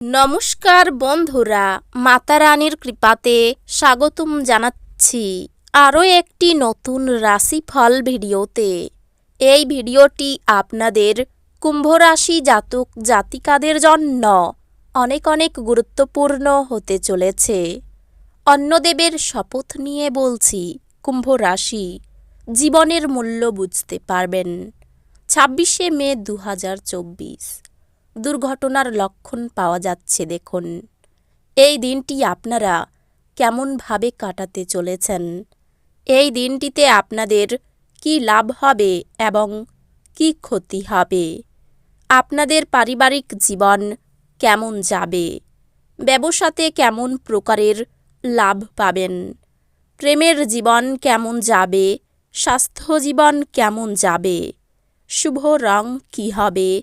নমস্কার বন্ধুরা, মাতা রানীর কৃপাতে স্বাগতম জানাচ্ছি আরও একটি নতুন রাশিফল ভিডিওতে। এই ভিডিওটি আপনাদের কুম্ভ রাশি জাতক জাতিকাদের জন্য অনেক অনেক গুরুত্বপূর্ণ হতে চলেছে। অন্নদেবের শপথ নিয়ে বলছি কুম্ভ রাশি জীবনের মূল্য বুঝতে পারবেন। ছাব্বিশে মে দু হাজার চব্বিশ। দুর্ঘটনার লক্ষণ পাওয়া যাচ্ছে দেখুন। এই দিনটি আপনারা কেমনভাবে কাটাতে চলেছেন? এই দিনটিতে আপনাদের কি লাভ হবে এবং কি ক্ষতি হবে? আপনাদের পারিবারিক জীবন কেমন যাবে? ব্যবসাতে কেমন প্রকারের লাভ পাবেন? প্রেমের জীবন কেমন যাবে? স্বাস্থ্য জীবন কেমন যাবে? শুভ রং কী হবে?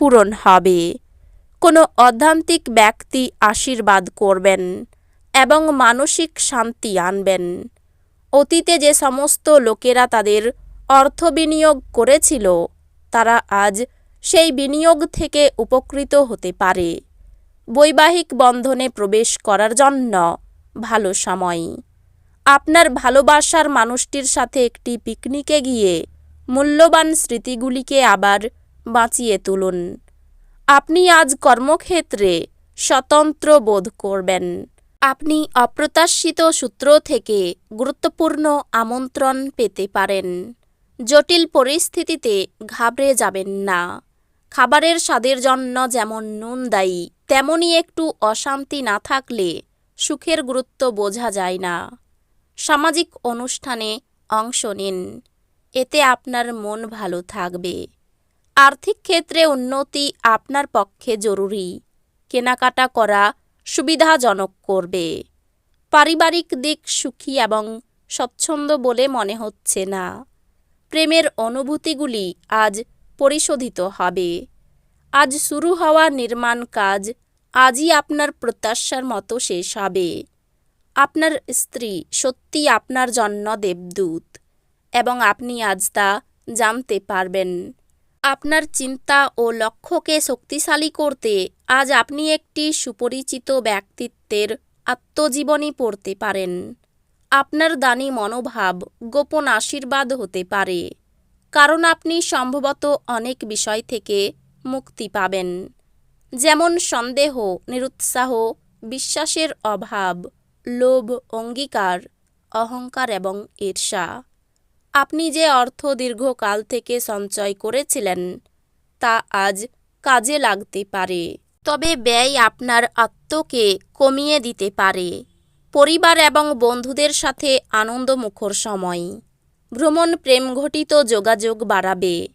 পূরণ হবে। কোনো অধ্যান্তিক ব্যক্তি আশীর্বাদ করবেন এবং মানসিক শান্তি আনবেন। অতীতে যে সমস্ত লোকেরা তাদের অর্থ বিনিয়োগ করেছিল, তারা আজ সেই বিনিয়োগ থেকে উপকৃত হতে পারে। বৈবাহিক বন্ধনে প্রবেশ করার জন্য ভালো সময়। আপনার ভালোবাসার মানুষটির সাথে একটি পিকনিকে গিয়ে মূল্যবান স্মৃতিগুলিকে আবার বাঁচিয়ে তুলুন। আপনি আজ কর্মক্ষেত্রে স্বতন্ত্র বোধ করবেন। আপনি অপ্রত্যাশিত সূত্র থেকে গুরুত্বপূর্ণ আমন্ত্রণ পেতে পারেন। জটিল পরিস্থিতিতে ঘাবড়ে যাবেন না। খাবারের স্বাদের জন্য যেমন নুন দায়ী তেমনই একটু অশান্তি না থাকলে সুখের গুরুত্ব বোঝা যায় না। সামাজিক অনুষ্ঠানে অংশ নিন। এতে আপনার মন ভালো থাকবে। আর্থিক ক্ষেত্রে উন্নতি আপনার পক্ষে জরুরি। কেনাকাটা করা সুবিধাজনক করবে। পারিবারিক দিক সুখী এবং স্বচ্ছন্দ বলে মনে হচ্ছে না। প্রেমের অনুভূতিগুলি আজ পরিশোধিত হবে। আজ শুরু হওয়া নির্মাণ কাজ আজই আপনার প্রত্যাশার মতো শেষ হবে। আপনার স্ত্রী সত্যি আপনার জন্য দেবদূত এবং আপনি আজ তা জানতে পারবেন। আপনার চিন্তা ও লক্ষ্যকে শক্তিশালী করতে আজ আপনি একটি সুপরিচিত ব্যক্তিত্বের আত্মজীবনী পড়তে পারেন। আপনার দানি মনোভাব গোপন আশীর্বাদ হতে পারে, কারণ আপনি সম্ভবত অনেক বিষয় থেকে মুক্তি পাবেন, যেমন সন্দেহ, নিরুৎসাহ, বিশ্বাসের অভাব, লোভ, অঙ্গীকার, অহংকার এবং ঈর্ষা। আপনি যে অর্থ দীর্ঘকাল থেকে সঞ্চয় করেছিলেন, তা আজ কাজে লাগতে পারে। তবে ব্যয় আপনার আত্মকে কমিয়ে দিতে পারে। পরিবার এবং বন্ধুদের সাথে আনন্দমুখর সময়। ভ্রমণ প্রেমঘটিত যোগাযোগ বাড়াবে।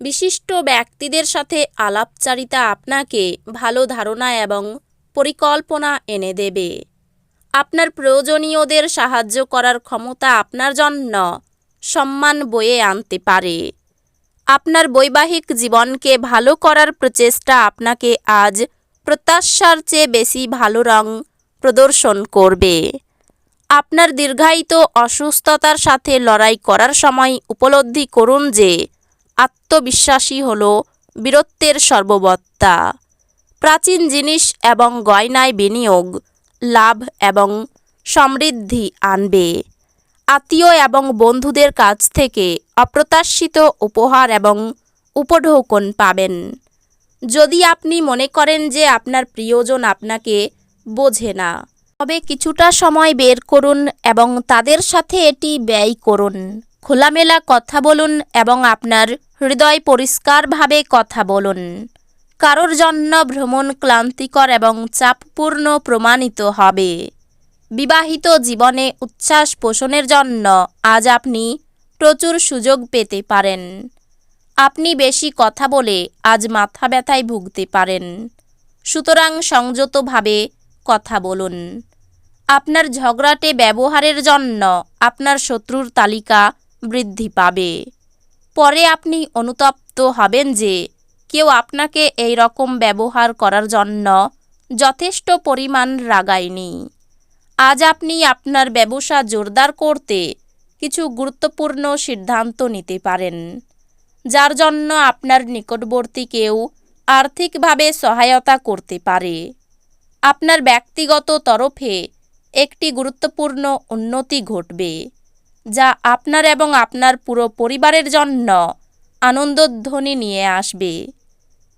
বিশিষ্ট ব্যক্তিদের সাথে আলাপচারিতা আপনাকে ভালো ধারণা এবং পরিকল্পনা এনে দেবে। আপনার প্রয়োজনীয়দের সাহায্য করার ক্ষমতা আপনার জন্য সম্মান বয়ে আনতে পারে। আপনার বৈবাহিক জীবনকে ভালো করার প্রচেষ্টা আপনাকে আজ প্রত্যাশার চেয়ে বেশি ভালো রং প্রদর্শন করবে। আপনার দীর্ঘায়িত অসুস্থতার সাথে লড়াই করার সময় উপলব্ধি করুন যে, আত্মবিশ্বাসী হল বীরত্বের সর্ববত্তা। প্রাচীন জিনিস এবং গয়নায় বিনিয়োগ, লাভ এবং সমৃদ্ধি আনবে। আত্মীয় এবং বন্ধুদের কাছ থেকে অপ্রত্যাশিত উপহার এবং উপঢৌকন পাবেন। যদি আপনি মনে করেন যে আপনার প্রিয়জন আপনাকে বোঝে না, তবে কিছুটা সময় বের করুন এবং তাদের সাথে এটি ব্যয় করুন। খোলামেলা কথা বলুন এবং আপনার হৃদয় পরিষ্কারভাবে কথা বলুন। কারোর জন্য ভ্রমণ ক্লান্তিকর এবং চাপপূর্ণ প্রমাণিত হবে। বিবাহিত জীবনে উচ্ছ্বাস পোষণের জন্য আজ আপনি প্রচুর সুযোগ পেতে পারেন। আপনি বেশি কথা বলে আজ মাথা ব্যথায় ভুগতে পারেন। সুতরাং সংযতভাবে কথা বলুন। আপনার ঝগড়াটে ব্যবহারের জন্য আপনার শত্রুর তালিকা বৃদ্ধি পাবে। পরে আপনি অনুতপ্ত হবেন যে কেউ আপনাকে এই রকম ব্যবহার করার জন্য যথেষ্ট পরিমাণ রাগায়নি। আজ আপনি আপনার ব্যবসা জোরদার করতে কিছু গুরুত্বপূর্ণ সিদ্ধান্ত নিতে পারেন, যার জন্য আপনার নিকটবর্তী কেউ আর্থিকভাবে সহায়তা করতে পারে। আপনার ব্যক্তিগত তরফে একটি গুরুত্বপূর্ণ উন্নতি ঘটবে, যা আপনার এবং আপনার পুরো পরিবারের জন্য আনন্দধ্বনি নিয়ে আসবে।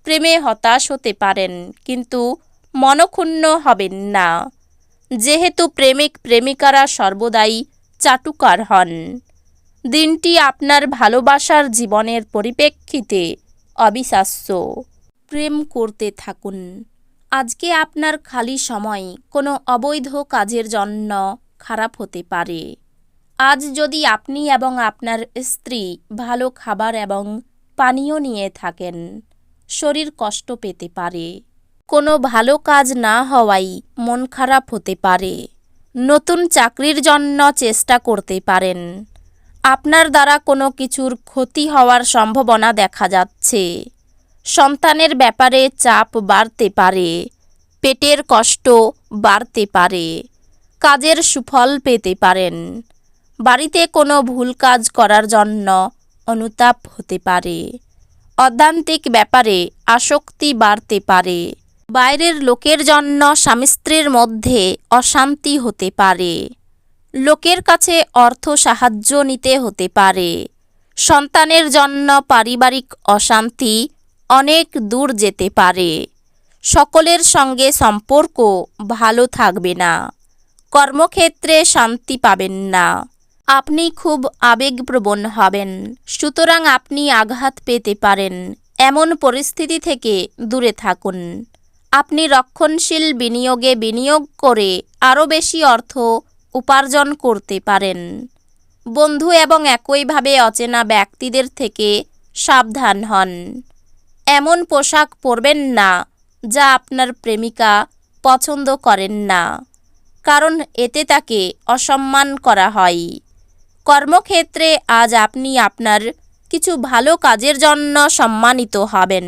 প্রেমে হতাশ হতে পারেন, কিন্তু মনক্ষুণ্ণ হবেন না। যেহেতু প্রেমিক প্রেমিকারা সর্বদাই চাটুকার হন। দিনটি আপনার ভালোবাসার জীবনের পরিপ্রেক্ষিতে অবিশ্বাস্য। প্রেম করতে থাকুন। আজকে আপনার খালি সময় কোনো অবৈধ কাজের জন্য খারাপ হতে পারে। আজ যদি আপনি এবং আপনার স্ত্রী ভালো খাবার এবং পানীয় নিয়ে থাকেন, শরীর কষ্ট পেতে পারে। কোনো ভালো কাজ না হওয়াই মন খারাপ হতে পারে। নতুন চাকরির জন্য চেষ্টা করতে পারেন। আপনার দ্বারা কোনো কিছুর ক্ষতি হওয়ার সম্ভাবনা দেখা যাচ্ছে। সন্তানের ব্যাপারে চাপ বাড়তে পারে, পেটের কষ্ট বাড়তে পারে, কাজের সুফল পেতে পারেন। বাড়িতে কোনো ভুল কাজ করার জন্য অনুতাপ হতে পারে। অধ্যান্তিক ব্যাপারে আসক্তি বাড়তে পারে। বাইরের লোকের জন্য স্বামী স্ত্রীর মধ্যে অশান্তি হতে পারে। লোকের কাছে অর্থ সাহায্য নিতে হতে পারে। সন্তানের জন্য পারিবারিক অশান্তি অনেক দূর যেতে পারে। সকলের সঙ্গে সম্পর্ক ভালো থাকবে না। কর্মক্ষেত্রে শান্তি পাবেন না। আপনি খুব আবেগপ্রবণ হবেন। সুতরাং আপনি আঘাত পেতে পারেন। এমন পরিস্থিতি থেকে দূরে থাকুন। আপনি রক্ষণশীল বিনিয়োগে বিনিয়োগ করে আরও বেশি অর্থ উপার্জন করতে পারেন। বন্ধু এবং একইভাবে অচেনা ব্যক্তিদের থেকে সাবধান হন। এমন পোশাক পরবেন না যা আপনার প্রেমিকা পছন্দ করেন না, কারণ এতে তাকে অসম্মান করা হয়। কর্মক্ষেত্রে আজ আপনি আপনার কিছু ভালো কাজের জন্য সম্মানিত হবেন।